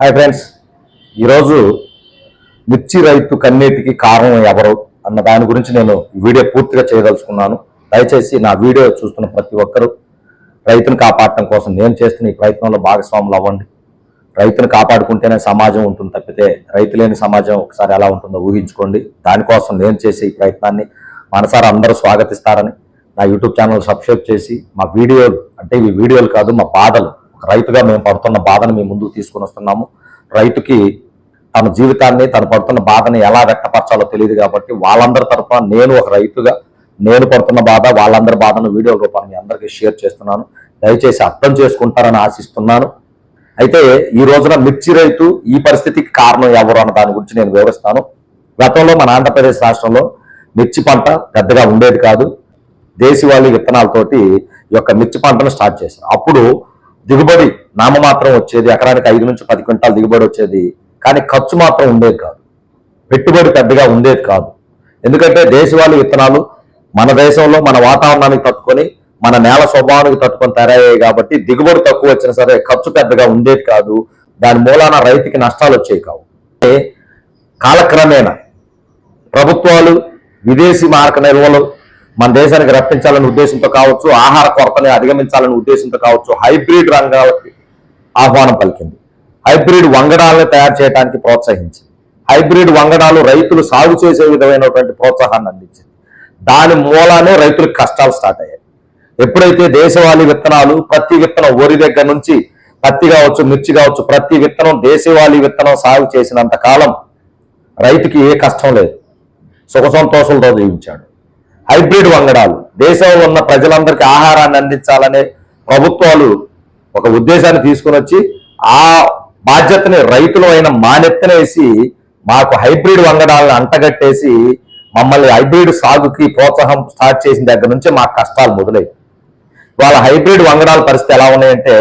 Hi friends ఈరోజు మిర్చి రైతు కన్నీటికి కారణం ఎవరు అన్న దాని గురించి నేను వీడియో పూర్తిగా చేయదలుచుకున్నాను. దయచేసి నా వీడియో చూస్తున్న ప్రతి ఒక్కరూ రైతును కాపాడటం కోసం నేను చేస్తున్న ఈ ప్రయత్నంలో భాగస్వాములు అవ్వండి. రైతును కాపాడుకుంటేనే సమాజం ఉంటుంది తప్పితే రైతు లేని సమాజం ఒకసారి ఎలా ఉంటుందో ఊహించుకోండి. దానికోసం నేను చేసే ఈ ప్రయత్నాన్ని మనసారా అందరూ స్వాగతిస్తారని నా యూట్యూబ్ ఛానల్ సబ్స్క్రైబ్ చేసి మా వీడియోలు అంటే ఇవి వీడియోలు కాదు మా బాధలు రైతుగా మేము పడుతున్న బాధను మేము ముందుకు తీసుకొని వస్తున్నాము. రైతుకి తన జీవితాన్ని తను పడుతున్న బాధని ఎలా వ్యక్తపరచాలో తెలియదు కాబట్టి వాళ్ళందరి తరఫున నేను ఒక రైతుగా నేను పడుతున్న బాధ వాళ్ళందరి బాధను వీడియో రూపాన్ని మీ అందరికీ షేర్ చేస్తున్నాను. దయచేసి అర్థం చేసుకుంటారని ఆశిస్తున్నాను. అయితే ఈ రోజున మిర్చి రైతు ఈ పరిస్థితికి కారణం ఎవరు అన్న దాని గురించి నేను వివరిస్తాను. గతంలో మన ఆంధ్రప్రదేశ్ రాష్ట్రంలో మిర్చి పంట పెద్దగా ఉండేది కాదు. దేశవాళీ విత్తనాలతోటి ఈ యొక్క మిర్చి పంటను స్టార్ట్ చేశారు. అప్పుడు దిగుబడి నామమాత్రం వచ్చేది ఎకరానికి ఐదు నుంచి పది క్వింటాల్ దిగుబడి వచ్చేది. కానీ ఖర్చు మాత్రం ఉండేది కాదు. పెట్టుబడి పెద్దగా ఉండేది కాదు. ఎందుకంటే దేశవాళీ విత్తనాలు మన దేశంలో మన వాతావరణానికి తట్టుకొని మన నేల స్వభావానికి తట్టుకొని తయారయ్యాయి కాబట్టి దిగుబడి తక్కువ వచ్చినా సరే ఖర్చు పెద్దగా ఉండేది కాదు. దాని మూలాన రైతుకి నష్టాలు వచ్చేవి కావు. అంటే కాలక్రమేణా ప్రభుత్వాలు విదేశీ మార్క నిల్వలు మన దేశానికి రప్పించాలనే ఉద్దేశంతో కావచ్చు ఆహార కొరతని అధిగమించాలనే ఉద్దేశంతో కావచ్చు హైబ్రిడ్ రంగాలకి ఆహ్వానం పలికింది. హైబ్రిడ్ వంగడాలను తయారు చేయడానికి ప్రోత్సహించింది. హైబ్రిడ్ వంగడాలు రైతులు సాగు చేసే విధమైనటువంటి ప్రోత్సాహాన్ని అందించింది. దాని మూలానే రైతులకు కష్టాలు స్టార్ట్ అయ్యాయి. ఎప్పుడైతే దేశవాళీ విత్తనాలు ప్రతి విత్తనం వరి దగ్గర నుంచి పత్తి కావచ్చు మిర్చి కావచ్చు ప్రతి విత్తనం దేశవాళీ విత్తనం సాగు చేసినంత కాలం రైతుకి ఏ కష్టం లేదు. సుఖ సంతోషాలతో జీవించాడు. హైబ్రిడ్ వంగడాలు. దేశంలో ఉన్న ప్రజలందరికీ ఆహారాన్ని అందించాలనే ప్రభుత్వాలు ఒక ఉద్దేశాన్ని తీసుకుని వచ్చి ఆ బాధ్యతని రైతులు అయిన మానెత్తనేసి మాకు హైబ్రిడ్ వంగడాలను అంటగట్టేసి మమ్మల్ని హైబ్రిడ్ సాగుకి ప్రోత్సాహం స్టార్ట్ చేసిన దగ్గర నుంచే మాకు కష్టాలు మొదలయ్యి వాళ్ళ హైబ్రిడ్ వంగడాల పరిస్థితి ఎలా ఉన్నాయంటే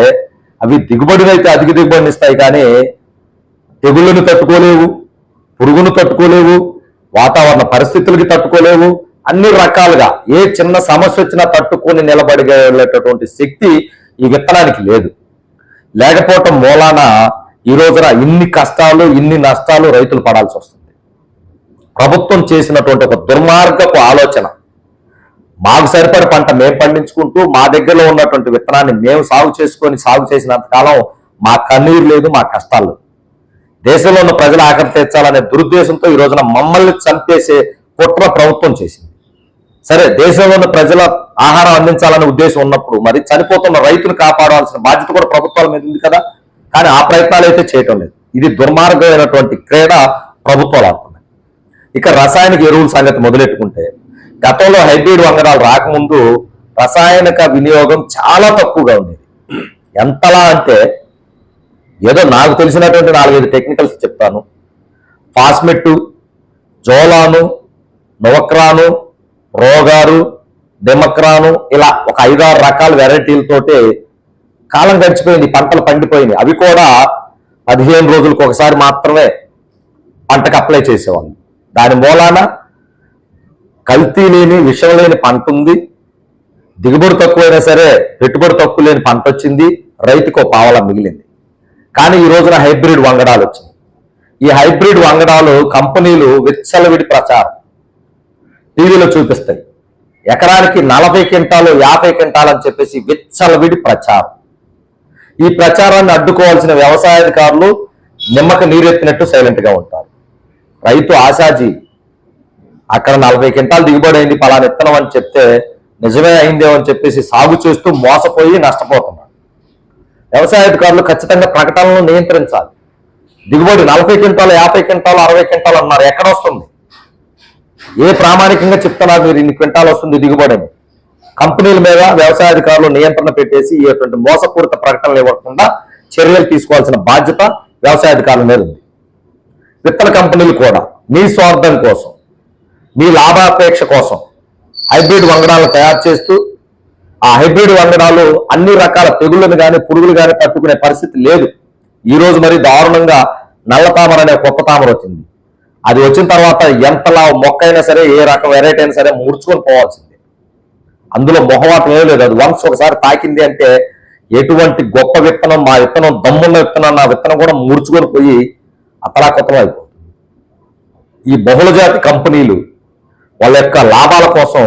అవి దిగుబడిని అయితే అధిక దిగుబడిని ఇస్తాయి కానీ తెగుళ్ళను తట్టుకోలేవు పురుగును తట్టుకోలేవు వాతావరణ పరిస్థితులకి తట్టుకోలేవు అన్ని రకాలుగా ఏ చిన్న సమస్య వచ్చినా తట్టుకొని నిలబడగలేటటువంటి శక్తి ఈ విత్తనానికి లేదు. లేకపోవటం మూలాన ఈ రోజున ఇన్ని కష్టాలు ఇన్ని నష్టాలు రైతులు పడాల్సి వస్తుంది. ప్రభుత్వం చేసినటువంటి ఒక దుర్మార్గపు ఆలోచన. మాకు సరిపడే పంట మేము పండించుకుంటూ మా దగ్గరలో ఉన్నటువంటి విత్తనాన్ని మేము సాగు చేసుకొని సాగు చేసినంత కాలం మా కన్నీరు లేదు మా కష్టాలు లేవు. దేశంలో ఉన్న ప్రజలు ఆకలి దురుద్దేశంతో ఈ రోజున మమ్మల్ని చంపేసే కుట్ర ప్రభుత్వం చేసింది. సరే దేశంలో ఉన్న ప్రజల ఆహారం అందించాలనే ఉద్దేశం ఉన్నప్పుడు మరి చనిపోతున్న రైతును కాపాడాల్సిన బాధ్యత కూడా ప్రభుత్వాల మీద ఉంది కదా? కానీ ఆ ప్రయత్నాలు అయితే చేయటం లేదు. ఇది దుర్మార్గమైనటువంటి క్రీడ ప్రభుత్వాలు ఆడుతున్నాయి ఇక రసాయనిక ఎరువుల సంగతి మొదలెట్టుకుంటే గతంలో హైబ్రిడ్ వంగడాలు రాకముందు రసాయనిక వినియోగం చాలా తక్కువగా ఉండేది. ఎంతలా అంటే ఏదో నాకు తెలిసినటువంటి నాలుగైదు టెక్నికల్స్ చెప్తాను. ఫాస్మెట్టు జోలాను నొవక్రాను రోగారు డెమక్రాను ఇలా ఒక ఐదారు రకాల వెరైటీలతోటే కాలం గడిచిపోయింది పంటలు పండిపోయింది అవి కూడా పదిహేను రోజులకు ఒకసారి మాత్రమే పంటకు అప్లై చేసేవాళ్ళు. దాని మూలాన కల్తీ లేని విషం లేని పంట ఉంది. దిగుబడి తక్కువైనా సరే పెట్టుబడి తక్కువ లేని పంట వచ్చింది. రైతుకు పావల పావలా మిగిలింది. కానీ ఈ రోజున హైబ్రిడ్ వంగడాలు వచ్చింది ఈ హైబ్రిడ్ వంగడాలు కంపెనీలు విచ్చలవిడి ప్రచారం. టీవీలో చూపిస్తాయి. ఎకరానికి నలభై క్వింటాలు యాభై క్వింటాలు అని చెప్పేసి విచ్చలవిడి ప్రచారం. ఈ ప్రచారాన్ని అడ్డుకోవాల్సిన వ్యవసాయాధికారులు నిమ్మక నీరెత్తినట్టు సైలెంట్గా ఉంటారు. రైతు ఆశాజీ అక్కడ నలభై క్వింటాలు దిగుబడి అయింది పలానా ఇత్తనం అని చెప్తే నిజమే అయిందేమో అని చెప్పేసి సాగు చేస్తూ మోసపోయి నష్టపోతున్నాడు. వ్యవసాయాధికారులు ఖచ్చితంగా ప్రకటనలను నియంత్రించాలి. దిగుబడి నలభై క్వింటాలు యాభై క్వింటాలు అరవై క్వింటాలు అన్నారు. ఎక్కడ వస్తుంది? ఏ ప్రామాణికంగా చెప్తున్నారు మీరు ఇన్ని క్వింటాలు వస్తుంది దిగుబడి అని. కంపెనీల మీద వ్యవసాయ అధికారులు నియంత్రణ పెట్టేసి ఇటువంటి మోసపూరిత ప్రకటనలు ఇవ్వకుండా చర్యలు తీసుకోవాల్సిన బాధ్యత వ్యవసాయ అధికారుల మీద ఉంది. విత్తన కంపెనీలు కూడా మీ స్వార్థం కోసం మీ లాభాపేక్ష కోసం హైబ్రిడ్ వంగడాలను తయారు చేస్తూ ఆ హైబ్రిడ్ వంగడాలు అన్ని రకాల తెగుళ్ళను కానీ పురుగులు కానీ తట్టుకునే పరిస్థితి లేదు. ఈ రోజు మరి దారుణంగా నల్ల తామర అనే కొత్త తామర వచ్చింది. అది వచ్చిన తర్వాత ఎంతలా మొక్క అయినా సరే ఏ రకం వెరైటీ అయినా సరే ముడుచుకొని పోవాల్సిందే. అందులో మొహమాటం ఏం లేదు. అది వన్స్ ఒకసారి తాకింది అంటే ఎటువంటి గొప్ప విత్తనం మా విత్తనం దమ్మున్న విత్తనం నా విత్తనం కూడా ముడుచుకొని పోయి అతలాకుతలం అయిపోతుంది. ఈ బహుళజాతి కంపెనీలు వాళ్ళ యొక్క లాభాల కోసం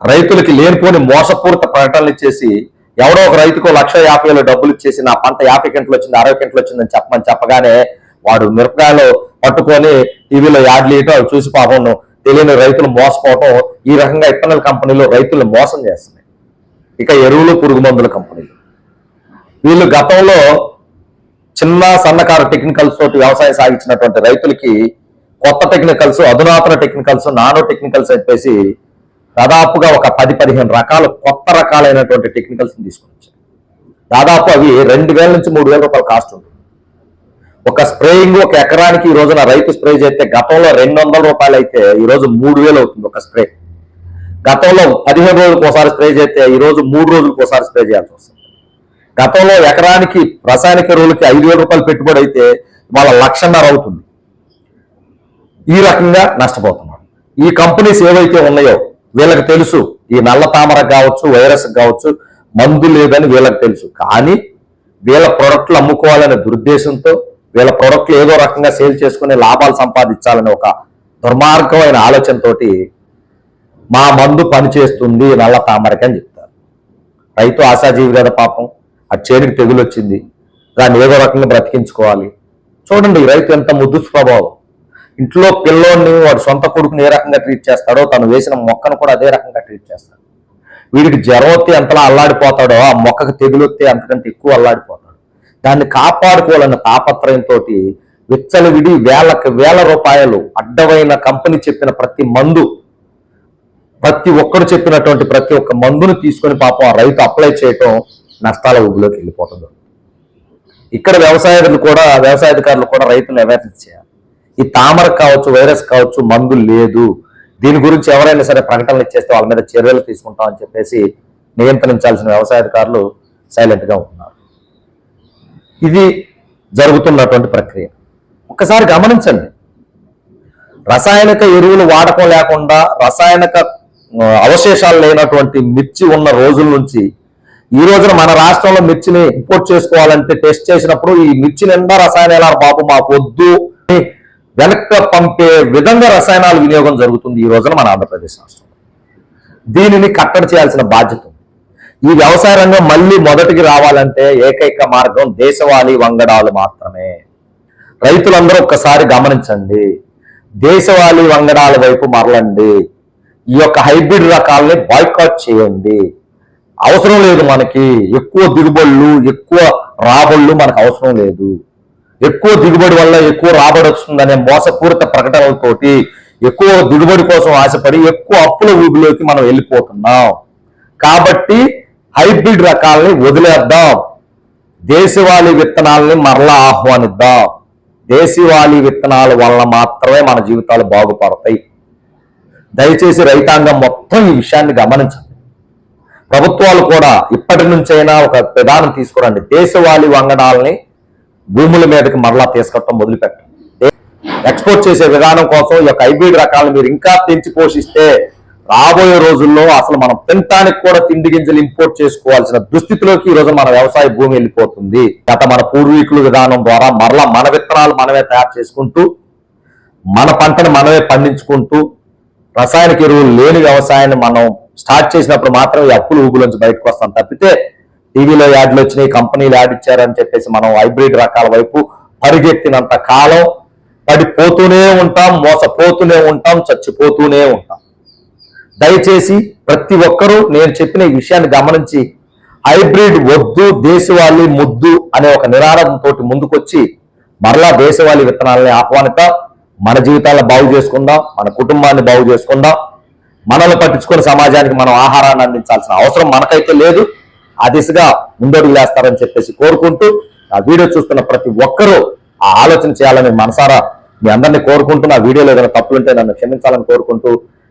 రైతులకి లేనిపోని మోసపూరిత ప్రకటనలు ఇచ్చేసి ఎవడో ఒక రైతుకు లక్ష యాభై డబ్బులు ఇచ్చేసి నా పంట యాభై గంటలు వచ్చింది అరవై గంటలు వచ్చిందని చెప్పమని చెప్పగానే వాడు మిరపకాయలు పట్టుకొని టీవీలో యాడ్లు వేయటం అవి చూసి పాపం తెలియని రైతులు మోసపోవటం ఈ రకంగా ఇత్తనాల కంపెనీలు రైతులు మోసం చేస్తున్నాయి. ఇక ఎరువులు పురుగు మందుల కంపెనీలు. వీళ్ళు గతంలో చిన్న సన్నకారు టెక్నికల్స్ తోటి వ్యవసాయం సాగించినటువంటి రైతులకి కొత్త టెక్నికల్స్ అధునాతన టెక్నికల్స్ నానో టెక్నికల్స్ చెప్పేసి దాదాపుగా ఒక పది పదిహేను రకాలు కొత్త రకాలైనటువంటి టెక్నికల్స్ తీసుకొని దాదాపు అవి రెండు వేల నుంచి మూడు వేల రూపాయల కాస్ట్ ఉంటుంది. ఒక స్ప్రేయింగ్ ఒక ఎకరానికి ఈ రోజున రైతు స్ప్రే చేస్తే గతంలో రెండు వందల రూపాయలు అయితే ఈ రోజు మూడు వేలు అవుతుంది ఒక స్ప్రే. గతంలో పదిహేను రోజులకు ఒకసారి స్ప్రే చేస్తే ఈ రోజు మూడు రోజులకు ఒకసారి స్ప్రే చేయాల్సి వస్తుంది. గతంలో ఎకరానికి రసాయనిక ఎరువులకి ఐదు వేల రూపాయలు పెట్టుబడి అయితే వాళ్ళ లక్షన్నర అవుతుంది. ఈ రకంగా నష్టపోతున్నాడు ఈ కంపెనీస్ ఏవైతే ఉన్నాయో వీళ్ళకి తెలుసు. ఈ నల్ల తామర కావచ్చు వైరస్ కావచ్చు మందు లేదని వీళ్ళకి తెలుసు. కానీ వీళ్ళ ప్రొడక్ట్లు అమ్ముకోవాలనే దురుద్దేశంతో వీళ్ళ ప్రొడక్ట్లు ఏదో రకంగా సేల్ చేసుకుని లాభాలు సంపాదించాలని ఒక దుర్మార్గమైన ఆలోచనతోటి మా మందు పనిచేస్తుంది నల్ల తామరకి అని చెప్తారు. రైతు ఆశాజీవి కదా పాపం ఆ చేనికి తెగులు వచ్చింది దాన్ని ఏదో రకంగా బ్రతికించుకోవాలి. చూడండి రైతు ఎంత ముద్దు స్వభావం. ఇంట్లో పిల్లోడిని వాడు సొంత కొడుకుని ఏ రకంగా ట్రీట్ చేస్తాడో తను వేసిన మొక్కను కూడా అదే రకంగా ట్రీట్ చేస్తాడు. వీడికి జ్వరం వస్తే ఎంతలా అల్లాడిపోతాడో ఆ మొక్కకు తెగులు వస్తే అంతకంటే ఎక్కువ అల్లాడిపోతాడు. దాన్ని కాపాడుకోవాలన్న తాపత్రయంతో విచ్చలవిడి వేలకు వేల రూపాయలు అడ్డమైన కంపెనీ చెప్పిన ప్రతి మందు ప్రతి ఒక్కరు చెప్పినటువంటి ప్రతి ఒక్క మందును తీసుకొని పాపం ఆ రైతు అప్లై చేయటం నష్టాల ఊబిలోకి వెళ్ళిపోతుంది ఇక్కడ వ్యవసాయదారులు కూడా వ్యవసాయాధికారులు కూడా రైతులు అవేర్నెస్ చేయాలి. ఈ తామర కావచ్చు వైరస్ కావచ్చు మందు లేదు. దీని గురించి ఎవరైనా సరే ప్రకటనలు ఇచ్చేస్తే వాళ్ళ మీద చర్యలు తీసుకుంటామని చెప్పేసి నియంత్రించాల్సిన వ్యవసాయాధికారులు సైలెంట్గా ఉన్నారు ఇది జరుగుతున్నటువంటి ప్రక్రియ. ఒకసారి గమనించండి. రసాయనిక ఎరువులు వాడకం లేకుండా రసాయనిక అవశేషాలు లేనటువంటి మిర్చి ఉన్న రోజుల నుంచి ఈ రోజున మన రాష్ట్రంలో మిర్చిని ఇంపోర్ట్ చేసుకోవాలంటే టెస్ట్ చేసినప్పుడు ఈ మిర్చి నిండా రసాయనాలు బాబు మాకు వద్దు. అని వెనక్కి పంపే విధంగా రసాయనాల వినియోగం జరుగుతుంది ఈ రోజున మన ఆంధ్రప్రదేశ్ రాష్ట్రంలో. దీనిని కట్టడి చేయాల్సిన బాధ్యత ఉంది. ఈ వ్యవసాయ రంగం మళ్ళీ మొదటికి రావాలంటే ఏకైక మార్గం దేశవాళీ వంగడాలు మాత్రమే. రైతులందరూ ఒక్కసారి గమనించండి. దేశవాళీ వంగడాల వైపు మరలండి. ఈ యొక్క హైబ్రిడ్ రకాలని బాయ్కాట్ చేయండి. అవసరం లేదు మనకి. ఎక్కువ దిగుబడులు ఎక్కువ రాబడులు మనకు అవసరం లేదు. ఎక్కువ దిగుబడి వల్ల ఎక్కువ రాబడి వస్తుందనే మోసపూరిత ప్రకటనలతోటి ఎక్కువ దిగుబడి కోసం ఆశపడి ఎక్కువ అప్పుల ఊబిలోకి మనం వెళ్ళిపోతున్నాం. కాబట్టి హైబ్రిడ్ రకాలని వదిలేద్దాం. దేశవాళీ విత్తనాలని మరలా ఆహ్వానిద్దాం. దేశవాళీ విత్తనాల వల్ల మాత్రమే మన జీవితాలు బాగుపడతాయి. దయచేసి రైతాంగం మొత్తం ఈ విషయాన్ని గమనించండి. ప్రభుత్వాలు కూడా ఇప్పటి నుంచైనా ఒక విధానం తీసుకురండి. దేశవాళీ వంగడాలని భూముల మీదకి మరలా తీసుకొట్టడం మొదలుపెట్టండి. ఎక్స్పోర్ట్ చేసే విధానం కోసం ఈ యొక్క హైబ్రిడ్ రకాలను మీరు ఇంకా పెంచి పోషిస్తే రాబోయే రోజుల్లో అసలు మనం తినటానికి కూడా తిండి గింజలు ఇంపోర్ట్ చేసుకోవాల్సిన దుస్థితిలోకి ఈ రోజు మన వ్యవసాయ భూమి వెళ్ళిపోతుంది. గత మన పూర్వీకుల విధానం ద్వారా మరలా మన విత్తనాలు మనమే తయారు చేసుకుంటూ మన పంటను మనమే పండించుకుంటూ రసాయనిక ఎరువులు లేని వ్యవసాయాన్ని మనం స్టార్ట్ చేసినప్పుడు మాత్రం ఈ అప్పుల ఊబులోంచి బయటకు వస్తాం. తప్పితే టీవీలో యాడ్లు వచ్చినాయి కంపెనీలు యాడ్ ఇచ్చారని చెప్పేసి మనం హైబ్రిడ్ రకాల వైపు పరిగెత్తినంత కాలం పడిపోతూనే ఉంటాం మోసపోతూనే ఉంటాం చచ్చిపోతూనే ఉంటాం. దయచేసి ప్రతి ఒక్కరూ నేను చెప్పిన ఈ విషయాన్ని గమనించి హైబ్రిడ్ వద్దు దేశవాళీ ముద్దు అనే ఒక నినాదంతో ముందుకొచ్చి మరలా దేశవాళీ విత్తనాలని ఆహ్వానిత మన జీవితాలను బాగు చేసుకుందాం మన కుటుంబాన్ని బాగు చేసుకుందాం. మనల్ని పట్టించుకుని సమాజానికి మనం ఆహారాన్ని అందించాల్సిన అవసరం మనకైతే లేదు. ఆ దిశగా ముందడుగు వేస్తారని చెప్పేసి కోరుకుంటూ ఆ వీడియో చూస్తున్న ప్రతి ఒక్కరూ ఆ ఆలోచన చేయాలని మనసారా మీ అందరినీ కోరుకుంటూ నా వీడియోలో ఏదైనా తప్పులుంటే నన్ను క్షమించాలని కోరుకుంటూ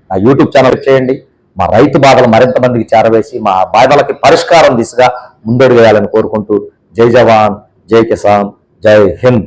నా యూట్యూబ్ ఛానల్ చేయండి. మా రైతు బాధలు మరింత మందికి చేరవేసి మా బాధలకి పరిష్కారం దిశగా ముందడుగు వేయాలని కోరుకుంటూ జై జవాన్ జై కిసాన్ జై హింద్.